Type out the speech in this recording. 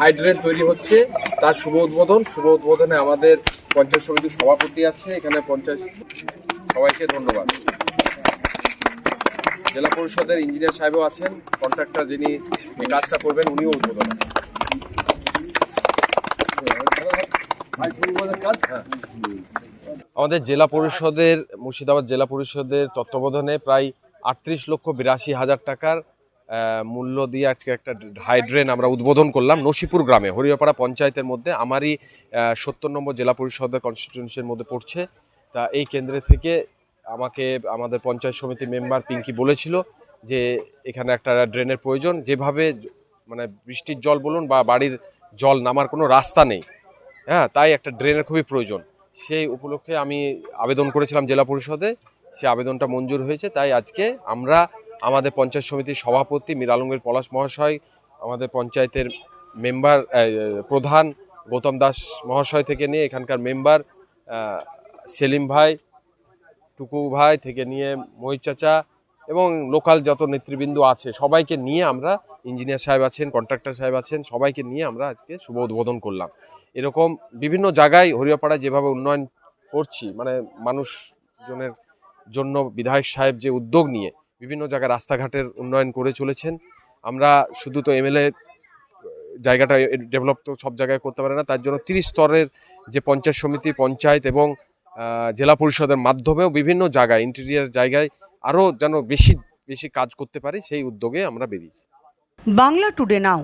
Hydrant তৈরি হচ্ছে, তার শুভ উদ্বোধন শুভ উদ্বোধনে আমাদের পঞ্চায়েত সমিতির সভাপতি আছে, এখানে পঞ্চায়েত সবাইকে ধন্যবাদ জেলা পরিষদের ইঞ্জিনিয়ার সাহেবও আছেন কন্ট্রাক্টর যিনি এই কাজটা করবেন, উনিও উদ্বোধন। আমাদের জেলা পরিষদের, মুর্শিদাবাদ জেলা পরিষদের তত্ত্বাবধানে প্রায় আটত্রিশ লক্ষ বিরাশি হাজার টাকার মূল্য দিয়ে আজকে একটা হাইড্রেন আমরা উদ্বোধন করলাম নসিপুর গ্রামে। হরিয়াপাড়া পঞ্চায়েতের মধ্যে আমারই সত্তর নম্বর জেলা পরিষদের কনস্টিটিউন্সির মধ্যে পড়ছে। তা এই কেন্দ্রে থেকে আমাকে, আমাদের পঞ্চায়েত সমিতির মেম্বার পিঙ্কি বলেছিল যে এখানে একটা ড্রেনের প্রয়োজন। যেভাবে মানে বৃষ্টির জল বলুন বা বাড়ির জল নামার কোনো রাস্তা নেই হ্যাঁ তাই একটা ড্রেনের খুবই প্রয়োজন। সেই উপলক্ষে আমি আবেদন করেছিলাম জেলা পরিষদে, সে আবেদনটা মঞ্জুর হয়েছে, তাই আজকে আমরা আমাদের পঞ্চায়েত সমিতির সভাপতি মীর আলমগীর পলাশ মহাশয়, আমাদের পঞ্চায়েতের মেম্বার প্রধান গৌতম দাস মহাশয় থেকে নিয়ে এখানকার মেম্বার সেলিম ভাই, টুকু ভাই থেকে নিয়ে মহিত চাচা এবং লোকাল যত নেতৃবৃন্দ আছে, সবাইকে নিয়ে আমরা ইঞ্জিনিয়ার সাহেব আছেন, কন্ট্রাক্টর সাহেব আছেন, সবাইকে নিয়ে আমরা আজকে শুভ উদ্বোধন করলাম। এরকম বিভিন্ন জায়গায় হরিয়াপাড়ায় যেভাবে উন্নয়ন করছি মানে মানুষজনের জন্য বিধায়ক সাহেব যে উদ্যোগ নিয়ে বিভিন্ন জায়গায় রাস্তাঘাটের উন্নয়ন করে চলেছেন। আমরা শুধু তো এমএলএ জায়গাটা ডেভেলপ তো সব জায়গায় করতে পারে না, তার জন্য তিরিশ স্তরের যে পঞ্চায়েত সমিতি, পঞ্চায়েত এবং জেলা পরিষদের মাধ্যমেও বিভিন্ন জায়গায় ইন্টেরিয়ার জায়গায় আরও যেন বেশি বেশি কাজ করতে পারি সেই উদ্যোগে আমরা বেরিয়েছি। বাংলা টুডে নাও